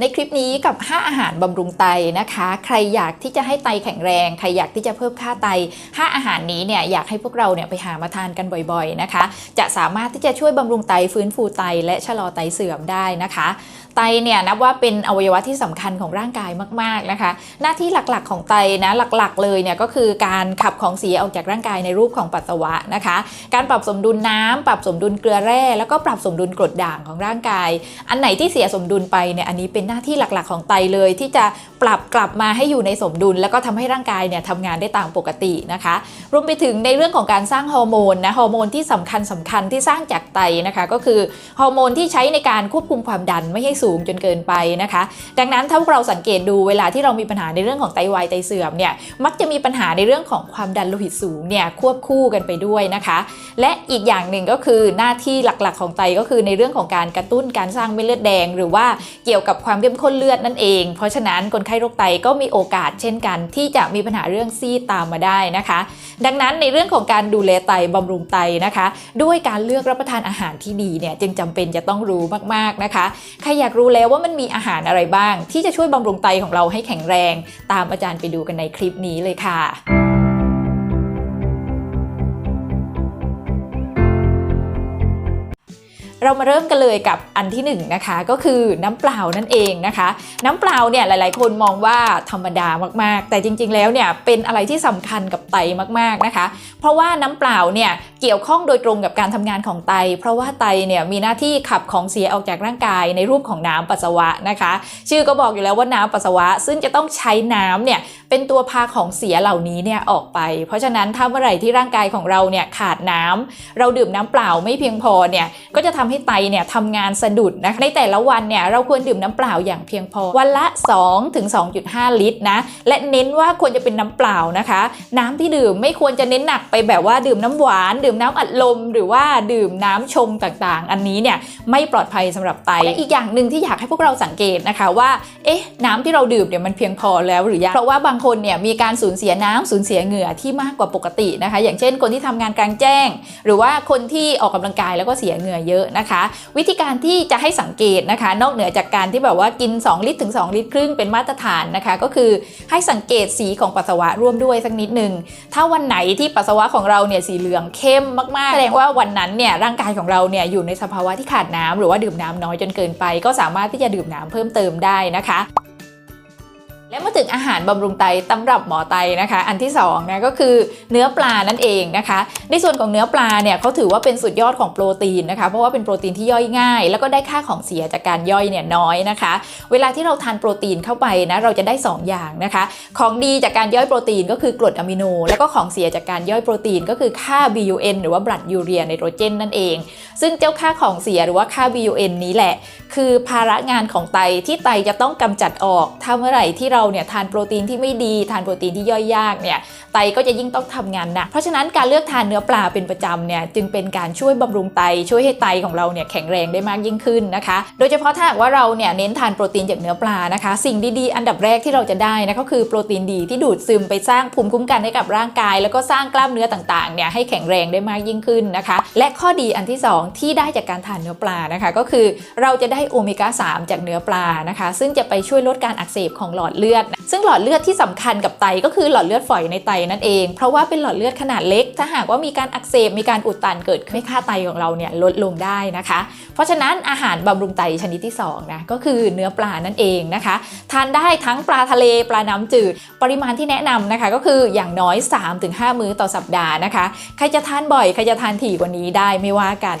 ในคลิปนี้กับ 5 อาหารบำรุงไตนะคะ ใครอยากที่จะให้ไตแข็งแรง ใครอยากที่จะเพิ่มค่าไต 5 อาหารนี้เนี่ยอยากให้พวกเราเนี่ยไปหามาทานกันบ่อยๆนะคะ จะสามารถที่จะช่วยบำรุงไตฟื้นฟูไต และชะลอไตเสื่อมได้นะคะ ไตเนี่ยนับว่าเป็นอวัยวะที่สำคัญของร่างกายมากๆนะคะ หน้าที่หลักๆของไตนะหลักๆ เลยเนี่ยก็คือการขับของเสียออกจากร่างกายในรูปของปัสสาวะนะคะ การปรับสมดุลน้ำปรับสมดุลเกลือแร่แล้วก็ปรับสมดุลกรดด่างของร่างกาย อันไหนที่เสียสมดุลไปเนี่ยอันนี้เป็นหน้าที่หลักๆ ของไตเลย ที่จะปรับกลับมาให้อยู่ในสมดุล แล้วก็ทำให้ร่างกายเนี่ยทำงานได้ตามปกตินะคะ รวมไปถึงในเรื่องของการสร้างฮอร์โมนนะฮอร์โมนที่สำคัญสำคัญที่สร้างจากไตนะคะก็คือฮอร์โมนที่ใช้ในการควบคุมความดันไม่ให้สูงจนเกินไปนะคะ ดังนั้นถ้าเราสังเกตดูเวลาที่เรามีปัญหาในเรื่องของไตวายไตเสื่อมเนี่ยมักจะมีปัญหาในเรื่องของความดันโลหิตสูงเนี่ยควบคู่กันไปด้วยนะคะ และอีกอย่างหนึ่งก็คือหน้าที่หลักๆ ของไตก็คือในเรื่องของการกระตุ้นการสร้างเม็ดเลือดแดง หรือว่าเกี่ยวกับความความเข้มข้นเลือดนั่นเอง เพราะฉะนั้นคนไข้โรคไตก็มีโอกาสเช่นกัน ที่จะมีปัญหาเรื่องซีดตามมาได้นะคะ ดังนั้นในเรื่องของการดูแลไตบำรุงไตนะคะ ด้วยการเลือกรับประทานอาหารที่ดีเนี่ยจึงจำเป็นจะต้องรู้มากๆนะคะใครอยากรู้แล้วว่ามันมีอาหารอะไรบ้าง ที่จะช่วยบำรุงไตของเราให้แข็งแรง ตามอาจารย์ไปดูกันในคลิปนี้เลยค่ะ เรามาเริ่มกันเลยกับอันที่1นงนะคะก็คือน้ำเปล่านั่นเองนะคะ น้ำเปล่าเนี่ยหลาย ๆ คนมองว่าธรรมดามากๆ แต่จริง ๆ แล้วเนี่ยเป็นอะไรที่สำคัญกับไตมากๆนะคะ เพราะว่าน้ำเปล่าเนี่ยเกี่ยวข้องโดยตรงกับการทำงานของไต เพราะว่าไตเนี่ยมีหน้าที่ขับของเสียออกจากร่างกายในรูปของน้ำปัสสาวะนะคะ ชื่อก็บอกอยู่แล้วว่าน้ำปัสสาวะ ซึ่งจะต้องใช้น้ำเนี่ยเป็นตัวพาของเสียเหล่านี้เนี่ยออกไป เพราะฉะนั้นถ้าเมื่อไหร่ที่ร่างกายของเราเนี่ยขาดน้ำเราดื่มน้ำเปล่าไม่เพียงพอเนี่ยก็จะทำให้ไตเนี่ยทำงานสะดุดนะคะในแต่ละวันเนี่ยเราควรดื่มน้ำเปล่าอย่างเพียงพอวันละ 2 ถึง 2.5 ลิตรนะและเน้นว่าควรจะเป็นน้ำเปล่านะคะ น้ำที่ดื่มไม่ควรจะเน้นหนักไปแบบว่าดื่มน้ำหวาน ดื่มน้ำอัดลม หรือว่าดื่มน้ำชงต่างๆ อันนี้เนี่ยไม่ปลอดภัยสำหรับไตและอีกอย่างหนึ่งที่อยากให้พวกเราสังเกตนะคะว่าเอ๊ะน้ำที่เราดื่มเนี่ยมันเพียงพอแล้วหรือยังเพราะว่าบางคนเนี่ยมีการสูญเสียน้ำสูญเสียเหงื่อที่มากกว่าปกตินะคะ อย่างเช่นคนที่ทำงานกลางแจ้ง หรือว่าคนที่ออกกำลังกายแล้วก็เสียเหงื่อเยอะนะคะ วิธีการที่จะให้สังเกตนะคะ นอกเหนือจากการที่แบบว่ากิน 2 ลิตรถึง 2 ลิตรครึ่งเป็นมาตรฐานนะคะ ก็คือให้สังเกตสีของปัสสาวะร่วมด้วยสักนิดหนึ่งถ้าวันไหนที่ปัสสาวะของเราเนี่ยสีเหลืองเข้มมากๆแสดงว่าวันนั้นเนี่ยร่างกายของเราเนี่ยอยู่ในสภาวะที่ขาดน้ำหรือว่าดื่มน้ำน้อยจนเกินไป ก็สามารถที่จะดื่มน้ำเพิ่มเติมได้นะคะ และมาถึงอาหารบำรุงไตตำรับหมอไตนะคะ อันที่2นะก็คือเนื้อปลานั่นเองนะคะ ในส่วนของเนื้อปลาเนี่ยเขาถือว่าเป็นสุดยอดของโปรตีนนะคะเพราะว่าเป็นโปรตีนที่ย่อยง่าย แล้วก็ได้ค่าของเสียจากการย่อยเนี่ยน้อยนะคะ เวลาที่เราทานโปรตีนเข้าไปนะเราจะได้ 2 อย่างนะคะ ของดีจากการย่อยโปรตีนก็คือกรดอะมิโน แล้วก็ของเสียจากการย่อยโปรตีนก็คือค่า BUN หรือว่าบลัดยูเรียไนโตรเจนนั่นเอง ซึ่งเจ้าค่าของเสียหรือว่าค่า BUN นี้แหละ คือภาระงานของไตที่ไตจะต้องกำจัดออกถ้าเมื่อไหร่ที่เราเนี่ยทานโปรตีนที่ไม่ดีทานโปรตีนที่ย่อยยากเนี่ยไตก็จะยิ่งต้องทำงานหนักเพราะฉะนั้นการเลือกทานเนื้อปลาเป็นประจำเนี่ยจึงเป็นการช่วยบำรุงไต ช่วยให้ไตของเราเนี่ยแข็งแรงได้มากยิ่งขึ้นนะคะ โดยเฉพาะถ้าหากว่าเราเนี่ยเน้นทานโปรตีนจากเนื้อปลานะคะ สิ่งดีๆ อันดับแรกที่เราจะได้นะก็คือโปรตีนดีที่ดูดซึมไปสร้างภูมิคุ้มกันให้กับร่างกาย แล้วก็สร้างกล้ามเนื้อต่างๆเนี่ยให้แข็งแรงได้มากยิ่งขึ้นนะคะ และข้อดีอันที่สองที่ได้จากการทานเนื้อปลานะคะ ก็คือเราจะได้โอเมก้า3จากเนื้อปลานะคะ ซึ่งจะไปช่วยลดการอักเสบของหลอดเลือดซึ่งหลอดเลือดที่สำคัญกับไตก็คือหลอดเลือดฝอยในไตนั่นเอง เพราะว่าเป็นหลอดเลือดขนาดเล็ก ถ้าหากว่ามีการอักเสบ มีการอุดตันเกิดขึ้นค่าไตของเราเนี่ยลดลงได้นะคะ เพราะฉะนั้นอาหารบำรุงไตชนิดที่2นะก็คือเนื้อปลานั่นเองนะคะ ทานได้ทั้งปลาทะเลปลาน้ำจืด ปริมาณที่แนะนำนะคะก็คืออย่างน้อย 3-5 มื้อต่อสัปดาห์นะคะ ใครจะทานบ่อย ใครจะทานถี่กว่านี้ได้ไม่ว่ากัน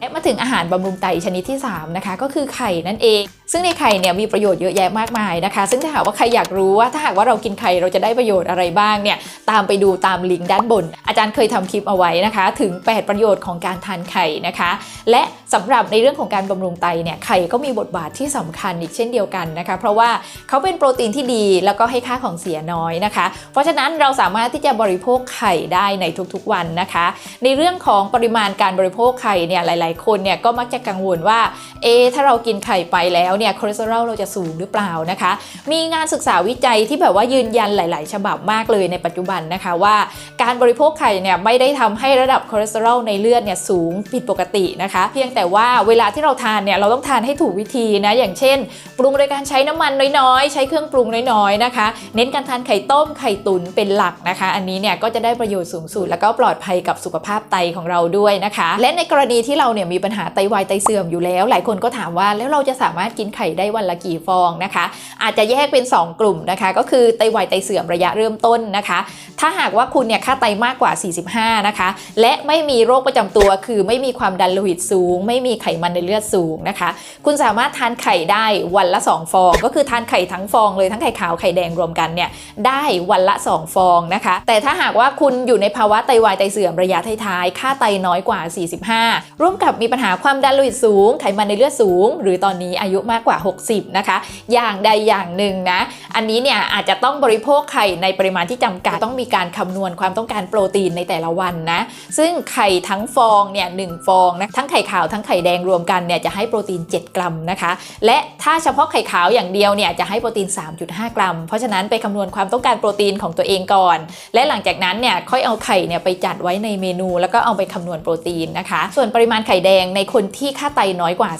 และมาถึงอาหารบำรุงไตชนิดที่ 3 นะคะ ก็คือไข่นั่นเอง ซึ่งในไข่เนี่ยมีประโยชน์เยอะแยะมากมายนะคะ ซึ่งถ้าหากว่าใครอยากรู้ว่าถ้าหากว่าเรากินไข่เราจะได้ประโยชน์อะไรบ้างเนี่ยตามไปดูตามลิงก์ด้านบน อาจารย์เคยทำคลิปเอาไว้นะคะ ถึง 8 ประโยชน์ของการทานไข่นะคะ และสำหรับในเรื่องของการบำรุงไตเนี่ยไข่ก็มีบทบาทที่สำคัญอีกเช่นเดียวกันนะคะ เพราะว่าเขาเป็นโปรตีนที่ดีแล้วก็ให้ค่าของเสียน้อยนะคะ เพราะฉะนั้นเราสามารถที่จะบริโภคไข่ได้ในทุกๆวันนะคะ ในเรื่องของปริมาณการบริโภคไข่เนี่ยหลายายๆ คนเนี่ยก็มักจะกังวลว่า เอ ถ้าเรากินไข่ไปแล้วเนี่ยคอเลสเตอรอลเราจะสูงหรือเปล่านะคะ มีงานศึกษาวิจัยที่แบบว่ายืนยันหลาย ๆ ฉบับมากเลยในปัจจุบันนะคะว่า การบริโภคไข่เนี่ยไม่ได้ทำให้ระดับคอเลสเตอรอลในเลือดเนี่ยสูงผิดปกตินะคะ เพียงแต่ว่าเวลาที่เราทานเนี่ยเราต้องทานให้ถูกวิธีนะอย่างเช่น ปรุงโดยการใช้น้ำมันน้อยๆ ใช้เครื่องปรุงน้อยๆนะคะ เน้นการทานไข่ต้มไข่ตุ๋นเป็นหลักนะคะ อันนี้เนี่ยก็จะได้ประโยชน์สูงสุดแล้วก็ปลอดภัยกับสุขภาพไตของเราด้วยนะคะ และในกรณีที่เราเนี่ยมีปัญหาไตวายไตเสื่อมอยู่แล้ว หลายคนก็ถามว่าแล้วเราจะสามารถกินไข่ได้วันละกี่ฟองนะคะ อาจจะแยกเป็น 2 กลุ่มนะคะ ก็คือไตวายไตเสื่อมระยะเริ่มต้นนะคะ ถ้าหากว่าคุณเนี่ยค่าไตมากกว่า 45 นะคะ และไม่มีโรคประจำตัว คือไม่มีความดันโลหิตสูง ไม่มีไขมันในเลือดสูงนะคะ คุณสามารถทานไข่ได้วันละ 2 ฟอง ก็คือทานไข่ทั้งฟองเลยทั้งไข่ขาวไข่แดงรวมกันเนี่ยได้วันละ 2 ฟองนะคะ แต่ถ้าหากว่าคุณอยู่ในภาวะไตวายไตเสื่อมระยะท้ายๆค่าไตน้อยกว่า 45 ร่วมกับมีปัญหาความดันโลหิตสูง ไขมันในเลือดสูง หรือตอนนี้อายุมากกว่า 60 นะคะ อย่างใดอย่างหนึ่งนะ อันนี้เนี่ยอาจจะต้องบริโภคไข่ในปริมาณที่จำกัด ต้องมีการคำนวณความต้องการโปรตีนในแต่ละวันนะ ซึ่งไข่ทั้งฟองเนี่ยหฟองนะ ทั้งไข่ขาวทั้งไข่แดงรวมกันเนี่ยจะให้โปรตีน 7 กรัมนะคะ และถ้าเฉพาะไข่ขาวอย่างเดียวเนี่ยจะให้โปรตีน 3.5 กรัม เพราะฉะนั้นไปคำนวณความต้องการโปรตีนของตัวเองก่อน และหลังจากนั้นเนี่ยค่อยเอาไข่เนี่ยไปจัดไว้ในเมนู แล้วก็เอาไปคำนวณโปรตีนนะคะ ส่วนปริมาณไข่แดงในคนที่ค่าไตน้อยกว่า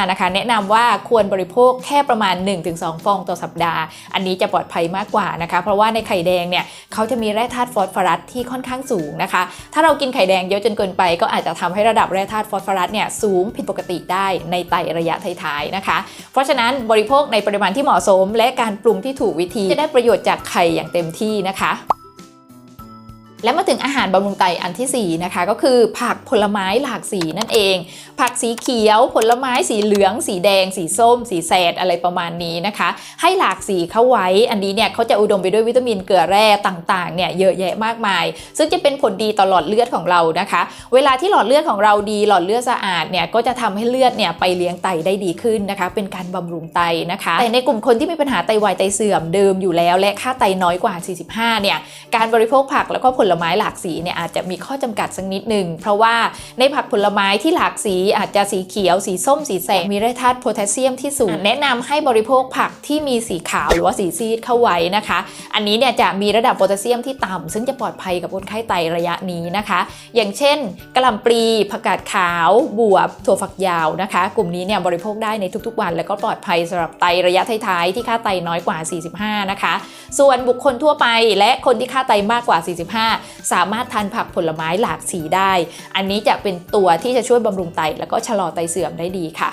45 นะคะ แนะนำว่าควรบริโภคแค่ประมาณ 1-2 ฟองต่อสัปดาห์ อันนี้จะปลอดภัยมากกว่านะคะ เพราะว่าในไข่แดงเนี่ยเขาจะมีแร่ธาตุฟอสฟอรัสที่ค่อนข้างสูงนะคะ ถ้าเรากินไข่แดงเยอะจนเกินไป ก็อาจจะทำให้ระดับแร่ธาตุฟอสฟอรัสเนี่ยสูงผิดปกติได้ในไตระยะท้ายๆนะคะ เพราะฉะนั้นบริโภคในปริมาณที่เหมาะสม และการปรุงที่ถูกวิธีจะได้ประโยชน์จากไข่อย่างเต็มที่นะคะ และมาถึงอาหารบำรุงไตอันที่ 4 นะคะ ก็คือผักผลไม้หลากสีนั่นเอง ผักสีเขียว ผลไม้สีเหลือง สีแดง สีส้ม สีแสดอะไรประมาณนี้นะคะ ให้หลากสีเข้าไว้ อันนี้เนี่ยเขาจะอุดมไปด้วยวิตามินเกลือแร่ต่างๆเนี่ยเยอะแยะมากมาย ซึ่งจะเป็นผลดีต่อหลอดเลือดของเรานะคะ เวลาที่หลอดเลือดของเราดีหลอดเลือดสะอาดเนี่ยก็จะทำให้เลือดเนี่ยไปเลี้ยงไตได้ดีขึ้นนะคะ เป็นการบำรุงไตนะคะ แต่ในกลุ่มคนที่มีปัญหาไตวายไตเสื่อมเดิมอยู่แล้ว และค่าไตน้อยกว่า 45เนี่ยการบริโภคผักแล้วก็ผลไม้หลากสีเนี่ยอาจจะมีข้อจำกัดสักนิดหนึ่งเพราะว่าในผักผลไม้ที่หลากสีอาจจะสีเขียว สีส้มสีแสงมีแร่ธาตุโพแทสเซียมที่สูง แนะนำให้บริโภคผักที่มีสีขาวหรือว่าสีซีดเข้าไว้นะคะ อันนี้เนี่ยจะมีระดับโพแทสเซียมที่ต่ำซึ่งจะปลอดภัยกับคนไข้ไตระยะนี้นะคะ อย่างเช่นกะหล่ำปลีผักกาดขาวบวบถั่วฝักยาวนะคะ กลุ่มนี้เนี่ยบริโภคได้ในทุกๆวัน แล้วก็ปลอดภัยสำหรับไตระยะท้ายๆที่ค่าไตน้อยกว่า 45 นะคะ ส่วนบุคคลทั่วไปและคนที่ค่าไตมากกว่า 45สามารถทานผักผลไม้หลากสีได้ อันนี้จะเป็นตัวที่จะช่วยบำรุงไต แล้วก็ชะลอไตเสื่อมได้ดีค่ะ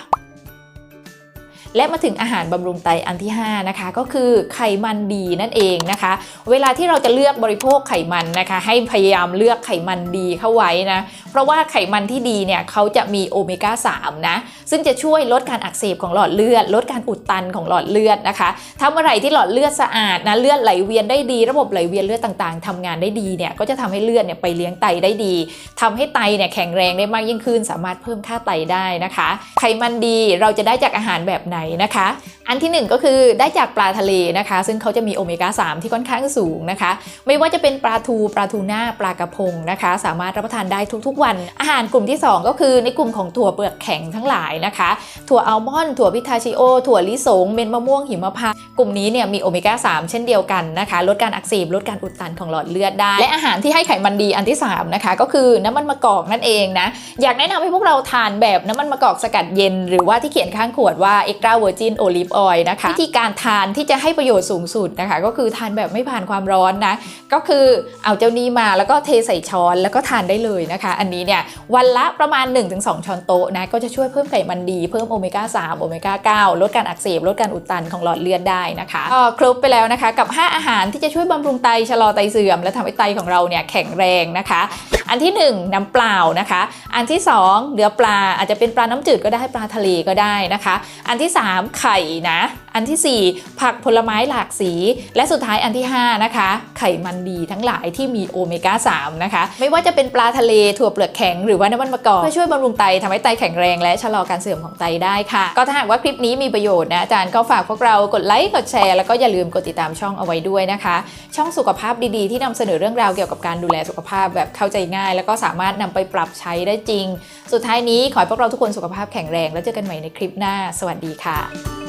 และมาถึงอาหารบำรุงไตอันที่ 5 นะคะ ก็คือไขมันดีนั่นเองนะคะ เวลาที่เราจะเลือกบริโภคไขมันนะคะ ให้พยายามเลือกไขมันดีเข้าไว้นะ เพราะว่าไขมันที่ดีเนี่ยเขาจะมีโอเมก้า3นะ ซึ่งจะช่วยลดการอักเสบของหลอดเลือด ลดการอุดตันของหลอดเลือดนะคะถ้าเมื่อไหร่ที่หลอดเลือดสะอาดนะเลือดไหลเวียนได้ดี ระบบไหลเวียนเลือดต่างๆทำงานได้ดีเนี่ยก็จะทำให้เลือดเนี่ยไปเลี้ยงไตได้ดีทำให้ไตเนี่ยแข็งแรงได้มากยิ่งขึ้น สามารถเพิ่มค่าไตได้นะคะ ไขมันดีเราจะได้จากอาหารแบบไหนนะคะ อันที่หนึ่งก็คือได้จากปลาทะเลนะคะ ซึ่งเขาจะมีโอเมก้า 3 ที่ค่อนข้างสูงนะคะ ไม่ว่าจะเป็นปลาทู ปลาทูน่าปลากระพงนะคะ สามารถรับประทานได้ทุกๆวัน อาหารกลุ่มที่ 2 ก็คือในกลุ่มของถั่วเปลือกแข็งทั้งหลายนะคะ ถั่วอัลมอนด์ถั่วพิทาชิโอ ถั่วลิสง เมนมะม่วงหิมพานต์กลุ่มนี้เนี่ยมีโอเมก้า 3 เช่นเดียวกันนะคะ ลดการอักเสบลดการอุดตันของหลอดเลือดได้ และอาหารที่ให้ไขมันดีอันที่ 3 นะคะ ก็คือน้ำมันมะกอกนั่นเองนะ อยากแนะนำให้พวกเราทานแบบน้ำมันมะกอกสกัดเย็น หรือว่าที่เขียนข้างขวดว่า extra virgin olive oil นะคะวิธีการทานที่จะให้ประโยชน์สูงสุดนะคะ ก็คือทานแบบไม่ผ่านความร้อนนะ ก็คือเอาเจ้านี้มาแล้วก็เทใส่ช้อนแล้วก็ทานได้เลยนะคะ อันนี้เนี่ยวันละประมาณ 1-2 ช้อนโต๊ะนะก็จะช่วยเพิ่มไขมันดีเพิ่มโอเมก้า3โอเมก้า9ลดการอักเสบลดการอุดตันของหลอดเลือดได้นะคะก็ครบไปแล้วนะคะกับ 5 อาหารที่จะช่วยบำรุงไตชะลอไตเสื่อม และทำให้ไตของเราเนี่ยแข็งแรงนะคะ อันที่ 1 น้ำเปล่านะคะ อันที่ 2เนื้อปลาอาจจะเป็นปลาน้ำจืดก็ได้ปลาทะเลก็ได้นะคะ อันที่ 3 ไข่นะ อันทีสี่ 4 ผักผลไม้หลากสี และสุดท้ายอันที่ 5 นะคะ ไขมันดีทั้งหลายที่มีโอเมก้า3นะคะ ไม่ว่าจะเป็นปลาทะเลถั่วเปลือกแข็งหรือว่าน้ำมันมะกอกเพื่อช่วยบำรุงไตทำให้ไตแข็งแรงและชะลอการเสื่อมของไตได้ค่ะ ก็ถ้าหากว่าคลิปนี้มีประโยชน์นะอาจารย์ก็ฝากพวกเรากดไลค์กดแชร์แล้วก็อย่าลืมกดติดตามช่องเอาไว้ด้วยนะคะ ช่องสุขภาพดีๆ ที่นำเสนอเรื่องราวเกี่ยวกับการดูแลสุขภาพแบบเข้าใจง่าย แล้วก็สามารถนำไปปรับใช้ได้จริง สุดท้ายนี้ขอให้พวกเราทุกคนสุขภาพแข็งแรง แล้วเจอกันใหม่ในคลิปหน้า สวัสดีค่ะ